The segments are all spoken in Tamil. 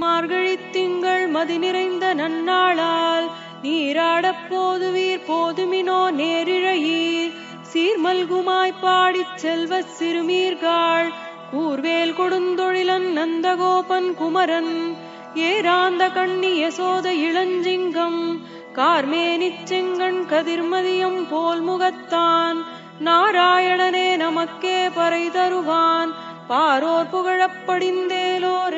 மார்கழித் திங்கள் மதி நிறைந்த நன்னாளால் நீராடப் போதுவீர் போதுமினோ நேரிழையீர். சீர்மல்குமாய் பாடிச் செல்வ சிறுமீர்காள் கூர்வேல் கொடுந்தொழிலன் நந்தகோபன் குமரன். ஏராந்த கண்ணி யசோத இளஞ்சிங்கம் கார்மேனிச் செங்கண் கதிர்மதியம் போல் முகத்தான். நாராயணனே நமக்கே பறை தருவான் பாரோர் புகழப்படிந்தேலோர்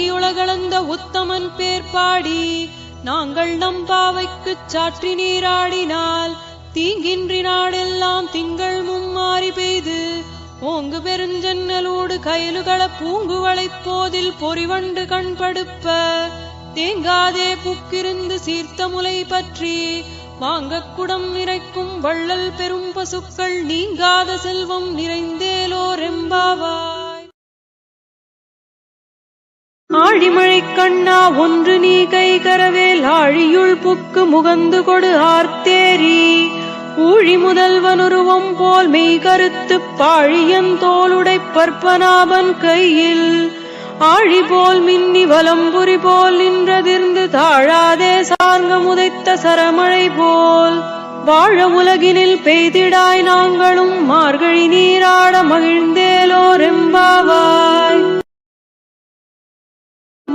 ஓங்கியுலகளந்த உத்தமன் பேர் பாடி நாங்கள் நம் பாவைக்குச் சாற்றி நீராடினால் தீங்கின்றி நாடெல்லாம் திங்கள் மும்மாறி பெய்து ஓங்கு பெருஞ்சன்னலோடு கயலுகள பூங்குவளைப் போதில் பொறிவண்டு கண்படுப்ப தேங்காதே புக்கிருந்து சீர்த்த முலை பற்றி வாங்க குடம் நிறைக்கும் வள்ளல் பெரும் பசுக்கள் நீங்காத செல்வம் நிறைந்தேலோ ரெம்பாவா கண்ணா ஒன்று நீ கை கரவேல் ஆழியுள் புக்கு முகந்து கொடு ஆர்த்தேரி. ஊழி முதல்வன் உருவம் போல் மெய் கருத்து பாழியன் தோளுடை பற்பனாபன் கையில். ஆழி போல் மின்னி வலம்புரி போல் நின்றதிர்ந்து தாழாதே சார்ங்க முதைத்த சரமழை போல். வாழ உலகினில் பெய்திடாய் நாங்களும் மார்கழி நீராட மகிழ்ந்தேலோ ரெம்பாவாய்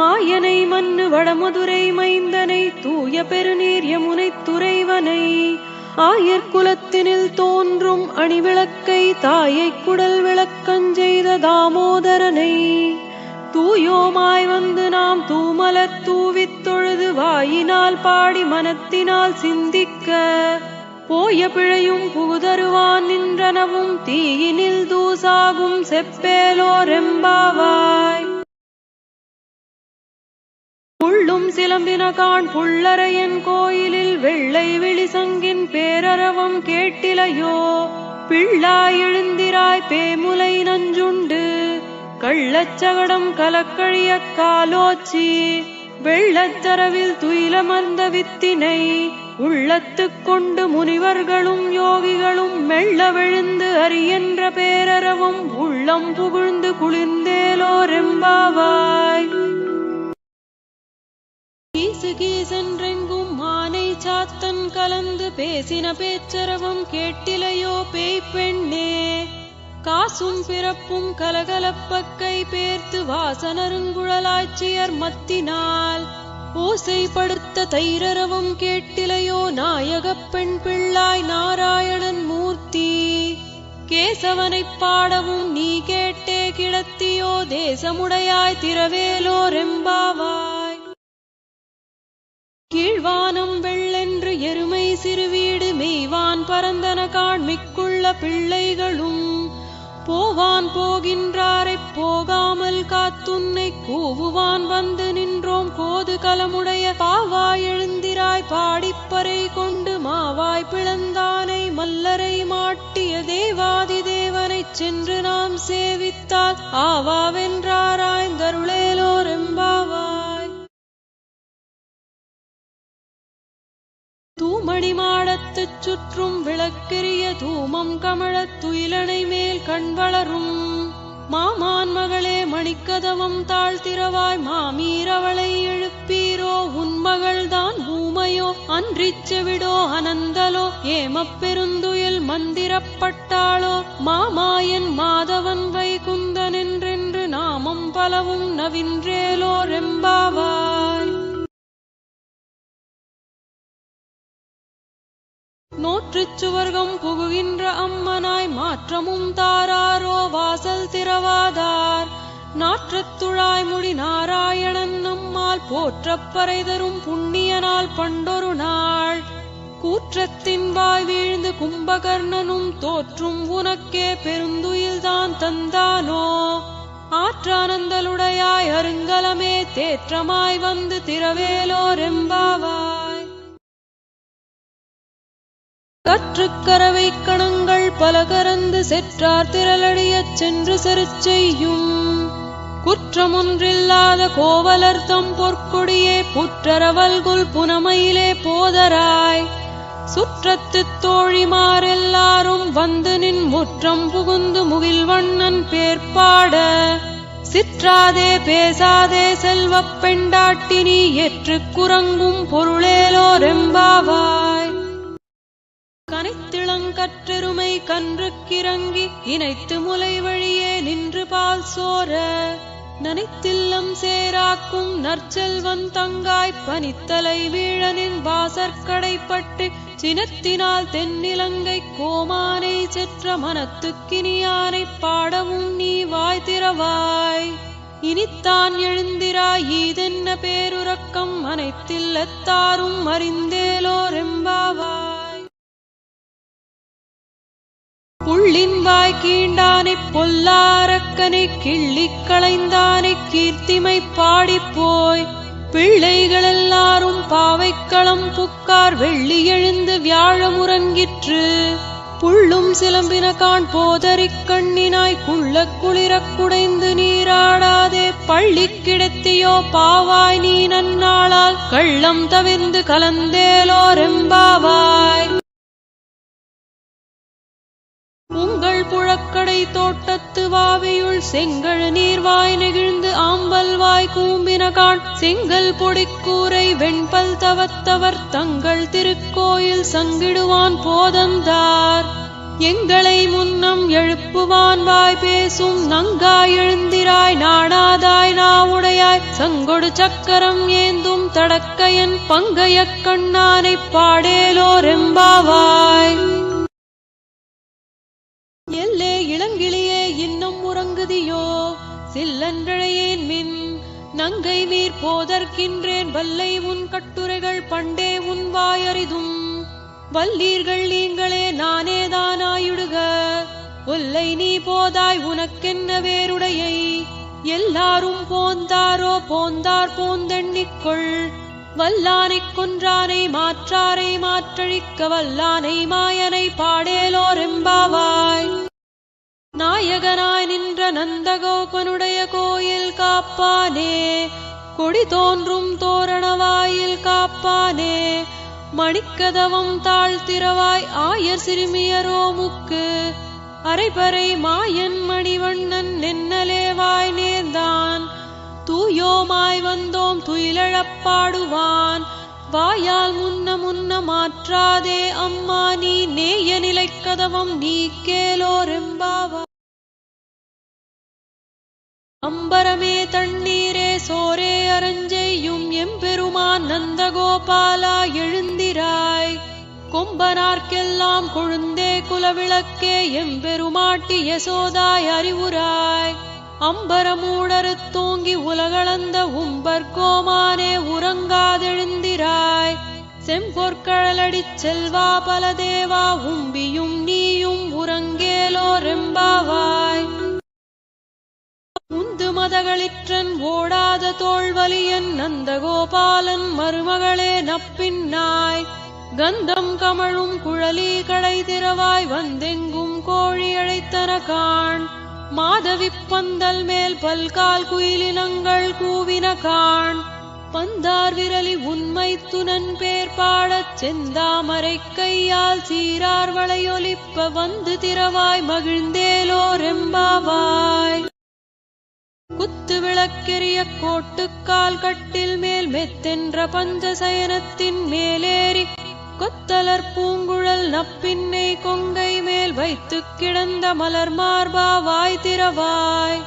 மாயனை மன்னு வடமதுரை மைந்தனை தூய பெருநீர் யமுனை துறைவனை. ஆயர் குலத்தினில் தோன்றும் அணிவிளக்கை தாயை குடல் விளக்கஞ்செய்த தாமோதரனை. தூயோமாய் வந்து நாம் தூமலர் தூவித் தொழுது வாயினால் பாடி மனத்தினால் சிந்திக்க. போய பிழையும் புகுதருவான் நின்றனவும் தீயினில் தூசாகும் செப்பேலோரெம்பாவாய் புள்ளும் சிலம்பினகான் புள்ளரையன் கோயிலில் வெள்ளை விழிசங்கின் பேரரவம் கேட்டிலையோ? பிள்ளாய் எழுந்திராய் பேமுலை நஞ்சுண்டு கள்ளச்சகடம் கலக்கழிய காலோச்சி. வெள்ளத்தரவில் துயிலமர்ந்த வித்தினை உள்ளத்துக் கொண்டு முனிவர்களும் யோகிகளும் மெல்ல விழுந்து அரியன்ற பேரரவும் உள்ளம் புகழ்ந்து குளிர்ந்தேலோரெம்பாவாய். சென்றெங்கும் மானை சாத்தன் கலந்து பேசின பேச்சரவம் கேட்டிலையோ பேய் பெண்ணே காசும் பிறப்பும் கலகலப்பக்கை பேர்த்து வாசனருங்குழலாட்சியர் மத்தினால். ஓசைப்படுத்த தைரரவம் கேட்டிலையோ நாயகப் பெண் பிள்ளாய் நாராயணன் மூர்த்தி. கேசவனைப் பாடவும் நீ கேட்டே கிடத்தியோ தேசமுடையாய் திரவேலோ ரெம்பாவா. எருமை சிறுவீடு மெய்வான் பரந்தன காண்மிக்குள்ள பிள்ளைகளும் போவான் போகின்றாரைப் போகாமல் காத்துன்னை கூவுவான் வந்து நின்றோம் கோது கலமுடைய பாவாய் எழுந்திராய் பாடிப்பறை கொண்டு மாவாய் பிளந்தானை மல்லரை மாட்டிய தேவாதி தேவனைச் சென்று நாம் சேவித்தால் ஆவாவென்றாராய்ந்தருளேலோரெம்பாவாய் தூமணி சுற்றும் விளக்கெரிய தூமம் கமழத் துயிலனை மேல் கண் வளரும். மாமான் மகளே மணிக்கதவம் தாழ்த்திரவாய் மாமீரவளை எழுப்பீரோ? உன் மகள்தான் ஊமையோ? அன்றிச் செவிடோ? அனந்தலோ? ஏமப்பெருந்துயில் மந்திரப்பட்டாளோ மாமாயன் மாதவன் வைகுந்தன் என்றென்று நாமம் பலவும் நவின்றேலோ? ரெம்பாவாய். புகுகின்ற அம்மனாய் மாற்றமும் தாராரோ வாசல் திறவாதார். நாற்றத்துழாய் முடி நாராயணன் நம்மால் போற்றப்பறை தரும் புண்ணியனால் பண்டொரு நாள். கூற்றத்தின் வாய் வீழ்ந்து கும்பகர்ணனும் தோற்றும் உனக்கே பெருந்துயில்தான் தந்தானோ. ஆற்றானந்தலுடையாய் அருங்கலமே தேற்றமாய் வந்து திரவேலோரெம்பாவாய் கற்றுக்கரவை கணங்கள் பல கரந்து செற்றார் திரளடியச் சென்று செருச்செய்யும் குற்றமொன்றில்லாத கோவலர் தம் பொற்கொடியே புற்றரவல்குல் புனமையிலே போதராய். சுற்றத்து தோழிமாரெல்லாரும் வந்து நின் முற்றம் புகுந்து முகில்வண்ணன் பேர்பாட. சிற்றாதே பேசாதே செல்வ பெண்டாட்டினி நீ குரங்கும் பொருளேலோ ரெம்பாவாய் கனைத்திளங்கற்றெருமை கன்றுக்கிறங்கி இணைத்து முலை வழியே நின்று பால் சோர நனைத்தில்லம் சேராக்கும் நற்செல்வன் தங்காய் பனித்தலை வீழனின் வாசற்கடைப்பட்டு சினத்தினால் தென்னிலங்கை கோமானை செற்ற மனத்துக்கினியானைப் பாடவும் நீ வாய் திறவாய். இனித்தான் எழுந்திராய் ஈதென்ன பேருறக்கம் அனைத்தில்லத்தாரும் அறிந்தேலோரெம்பாவாய். புள்ளின் வாய் கீண்டானை பொல்லாரக்கனை கிள்ளி களைந்தானை கீர்த்திமை பாடிப் போய். பிள்ளைகளெல்லாரும் பாவைக்களம் புக்கார் வெள்ளி எழுந்து வியாழமுறங்கிற்று புள்ளும் சிலம்பின காண் போதரிக் கண்ணினாய் குள்ள குளிரக் குடைந்து நீராடாதே. பள்ளி கிடத்தியோ பாவாய் நீ நன்னாளால் கள்ளம் தவிர்ந்து கலந்தேலோ ரெம்பாவாய். புழக்கடை தோட்டத்து வாவியுள் செங்கழ நீர்வாய் நெகிழ்ந்து ஆம்பல் வாய் கூம்பினகான் செங்கல் பொடிக்கூரை வெண்பல் தவத்தவர் தங்கள் திருக்கோயில் சங்கிடுவான் போதந்தார். எங்களை முன்னம் எழுப்புவான் வாய் பேசும் நங்காய் எழுந்திராய் நாடாதாய் நாவுடையாய். சங்கொடு சக்கரம் ஏந்தும் தடக்கையன் பங்கையக் கண்ணானை பாடேலோ ரெம்பாவாய் இளங்கிளியே இன்னும் உறங்குதியோ? சில்லன்றழையேன் மின் நங்கை நீர் போதற்கின்றேன் வல்லை உன் கட்டுரைகள் பண்டே உன் வாயறிதும். வல்லீர்கள் நீங்களே நானே நானேதானாயுடுக ஒல்லை நீ போதாய் உனக்கென்ன வேறுடையை? எல்லாரும் போந்தாரோ போந்தார் போந்தெண்ணிக்கொள். வல்லானைக் கொன்றானை மாற்றாரை மாற்றழிக்க வல்லானை மாயனை பாடேலோர் எம்பாவாய். நாயகனாய் நின்ற நந்தகோபனுடைய கோயில் காப்பானே. கொடி தோன்றும் தோரணவாயில் காப்பானே. மணிக்கதவம் தாழ்த்திரவாய் ஆயர் சிறுமியரோமுக்கு அரைபறை மாயன் மணிவண்ணன் நென்னலேவாய் நேர்ந்தான். தூயோமாய் வந்தோம் துயிலழப்பாடுவான் வாயால் முன்ன முன்ன மாற்றாதே அம்மா நீ நேய நிலைக்கதவம் நீ கேலோரெம்பா அம்பரமே தண்ணீரே சோரே அரஞ்செய்யும் எம்பெருமான் நந்தகோபாலா எழுந்திராய். கொம்பனார்க்கெல்லாம் கொழுந்தே குலவிளக்கே எம்பெருமாட்டி யசோதாய் அறிவுராய். அம்பரமூடரு தூங்கி உலகளந்த உம்பர்கோமானே உறங்காதெழுந்திராய். செம்பொற்கழலடிச் செல்வா பல தேவா உம்பியும் நீயும் உறங்க உந்து மதகளிற்றன் ஓடாத தோள்வலியன் நந்தகோபாலன் மருமகளே நப்பின்னாய். கந்தம் கமழும் குழலி கடை திறவாய் வந்தெங்கும் கோழி அழைத்தன காண். மாதவி பந்தல் மேல் பல்கால் குயிலினங்கள் கூவின காண். பந்தார் விரலி உண்மை துணன் பேர் பாடச் செந்தாமரை கையால் சீரார் வளையொலிப்ப வந்து திறவாய் மகிழ்ந்தேலோரெம்பாவாய் குத்து விளக்கெரிய கோட்டுக்கால் கட்டில் மேல் மெத்தென்ற பஞ்சசயனத்தின் மேலேறி கொத்தலர் பூங்குழல் நப்பின்னை கொங்கை மேல் வைத்துக் கிடந்த மலர் மார்பா வாய் திறவாய்.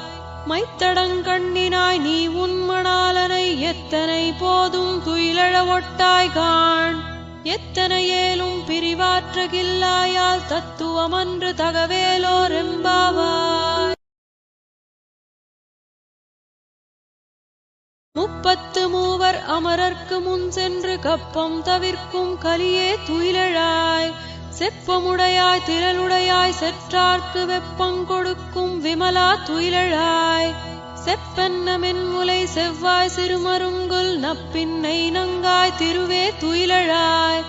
மைத்தடங்கண்ணினாய் நீ உன்மணாலனை எத்தனை போதும் துயிலழ ஒட்டாய் காண். எத்தனை ஏலும் பிரிவாற்றகில்லாயால் தத்துவமன்று தகவேலோர் தகவேலோரெம்பாவாய் முப்பத்து மூவர் அமரர்க்கு முன் சென்று கப்பம் தவிர்க்கும் கலியே துயிலழாய். செப்பமுடையாய் திரளுடையாய் செற்றார்க்கு வெப்பங் கொடுக்கும் விமலா துயிலழாய். செப்பென்ன முலை செவ்வாய் சிறுமருங்குல் நப்பின்னை நங்காய் திருவே துயிலழாய்.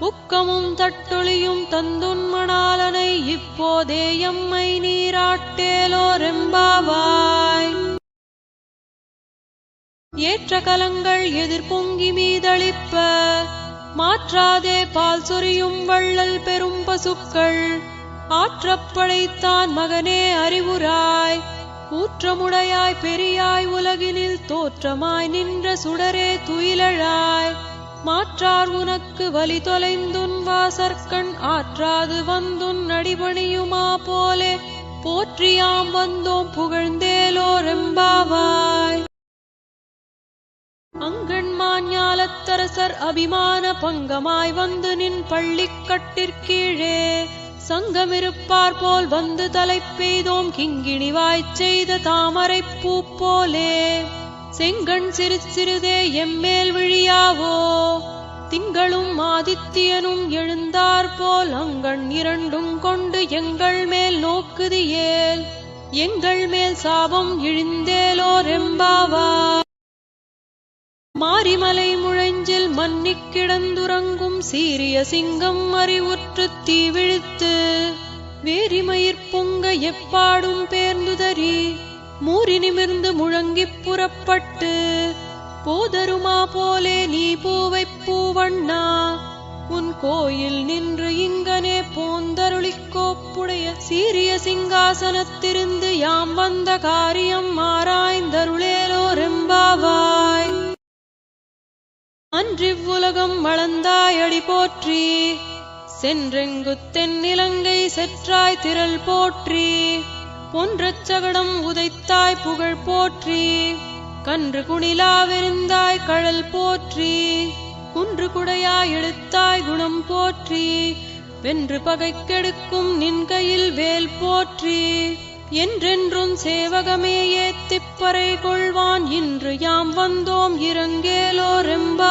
உக்கமும் தட்டொளியும் தந்துன்மணாலனை இப்போதே எம்மை நீராட்டேலோ ரெம்பாவாய். ஏற்ற கலங்கள் எதிர்பொங்கி மீதளிப்ப. மாற்றாதே பால் சொரியும் வள்ளல் பெரும் பசுக்கள். ஆற்றப்படைத்தான் மகனே அறிவுராய். ஊற்றமுடையாய் பெரியாய் உலகினில் தோற்றமாய் நின்ற சுடரே துயிலழாய். மாற்றார் உனக்கு வலி தொலைந்துன் வாசற்கண் ஆற்றாது வந்துன் அடிபணியுமா போலே. போற்றியாம் வந்தோம் புகழ்ந்தேலோ ரெம்பாவாய் ஞாலத்தரசர் அபிமான பங்கமாய் வந்து நின் பள்ளி கட்டிற்கீழே சங்கமிருப்பார் போல் வந்து தலை பெய்தோம் கிங்கிணிவாய்ச் செய்த தாமரை பூ போலே. செங்கண் சிறு சிறுதே எம்மேல் விழியாவோ? திங்களும் ஆதித்யனும் எழுந்தார் போல் அங்கண் இரண்டும் கொண்டு எங்கள் மேல் நோக்குது ஏல் எங்கள் மேல் சாபம் இழிந்தேலோ ரெம்பாவா மாரிமலை நெஞ்சில் மன்னிக் கிடந்துறங்கும் சீரிய சிங்கம் அறிவுற்று தீவிழித்து வேரிமயிர் பொங்க எப்பாடும் பேர்ந்துதறி மூறி நிமிர்ந்து முழங்கிப் புறப்பட்டு போதருமா போலே நீ பூவை பூவண்ணா உன் கோயில் நின்று இங்கனே போந்தருளிக் கோப்புடைய சீரிய சிங்காசனத்திருந்து யாம் வந்த காரியம் ஆராய்ந்தருளேலோ ரெம்பாவாய் ஆராய்ந்தருளேலோரெம்பாவாய் அன்றிவ்வுலகம் வளர்ந்தாயடி போற்றி சென்றெங்குத் தென்னிலங்கை செற்றாய் திரள் போற்றி பொன்றச் சகடம் உதைத்தாய் புகழ் போற்றி கன்று குணிலாவிருந்தாய் கழல் போற்றி குன்று குடையாய் எடுத்தாய் குணம் போற்றி வென்று பகை கெடுக்கும் நின் கையில் வேல் போற்றி என்றென்றும் சேவகமே ஏத்திப்பறை கொள்வான் இன்று யாம் வந்தோம் இறங்கேலோரெம்பா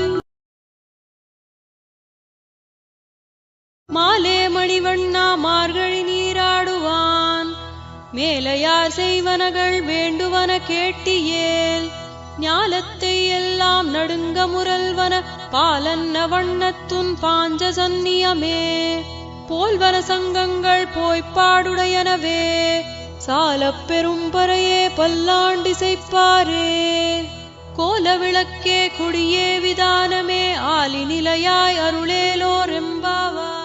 மணிவண்ணா மார்கழி நீராடுவான். மேலையார் செய்வனகள் வேண்டுவன கேட்டியேல். ஞாலத்தை எல்லாம் நடுங்க முரல்வன பாலன்ன வண்ணத்துன் பாஞ்ச சன்னியமே போல்வன சங்கங்கள் போய்ப்பாடுடையனவே சாலப் பெரும்பறையே பல்லாண்டிசைப்பாரே கோல விளக்கே குடியே விதானமே. ஆலி நிலையாய் அருளேலோர் எம்பாவா.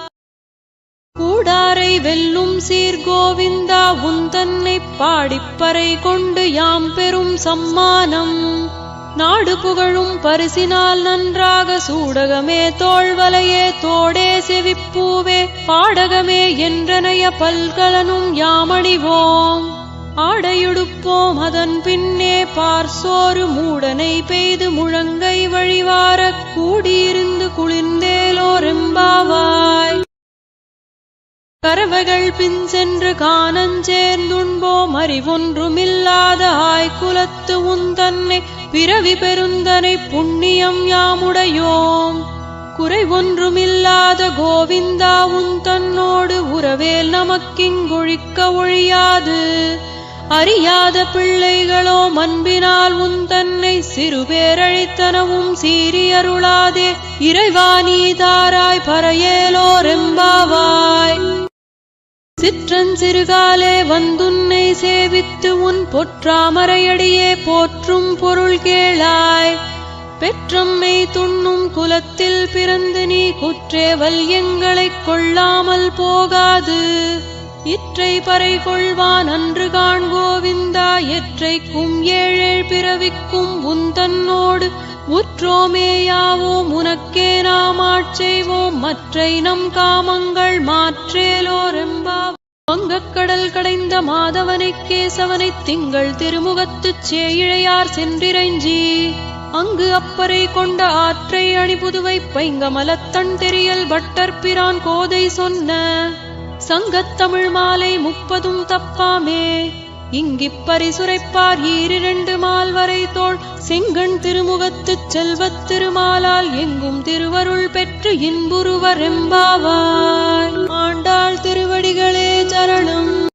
கூடாரை வெல்லும் சீர்கோவிந்தா உன் தன்னை பாடிப்பறை கொண்டு யாம் பெறும் சம்மானம். நாடு புகழும் பரிசினால் நன்றாக சூடகமே தோள்வலையே தோடே செவிப்பூவே பாடகமே என்றனைய பல்கலனும் யாமணிவோம். ஆடையுடுப்போம் அதன் பின்னே பார்சோறு மூடனை பெய்து முழங்கை வழிவாரக் கூடியிருந்து குளிர்ந்தேலோரெம்பாவாய். கறவைகள் பின் சென்று காணஞ்சேர்ந்துண்போம் அறிவொன்றுமில்லாத ஆய்குலத்து உந்தன்னை பிறவி பெருந்தனை புண்ணியம் யாமுடையோம். குறை ஒன்றுமில்லாத கோவிந்தா உன் தன்னோடு உறவேல் நமக்கிங்கொழிக்க ஒழியாது. அறியாத பிள்ளைகளோ அன்பினால் உன் தன்னை சிறு பேரழித்தனவும் சீரியருளாதே. இறைவா நீதாராய் பறையேலோரெம்பாவாய் சிற்றஞ்சிறுகாலே வந்துன்னை சேவித்து உன் பொற்றாமரையடியே போற்றும் பொருள் கேளாய். பெற்றம்மை துண்ணும் குலத்தில் பிறந்து நீ குற்றேவல் எங்களைக் கொள்ளாமல் போகாது. இற்றை பறை கொள்வான் அன்று காண் கோவிந்தா எற்றைக்கும் ஏழேழ் பிறவிக்கும் உந்தன்னோடு உற்றோமேயாவோம் உனக்கே நாம் ஆட்செய்வோம் மற்றை நம் காமங்கள் மாற்றேலோரெம்பா வங்கக்கடல் கடைந்த மாதவனைக் கேசவனைத் திங்கள் திருமுகத்துச் சேயிழையார் சென்றிரஞ்சி அங்கு அப்பரை கொண்ட ஆற்றை அணிபுதுவை பைங்கமலத்தன் தெரியல் பட்டர்பிரான் கோதை சொன்ன. சங்கத்தமிழ் மாலை முப்பதும் தப்பாமே. இங்கிப் பரிசுரைப்பார் ஈரிரண்டு மால்வரை தோள். செங்கண் திருமுகத்துச் செல்வத் திருமாலால் எங்கும் திருவருள் பெற்று இன்புருவரெம்பாவாய் ஆண்டாள் திருவடிகளே சரணம்.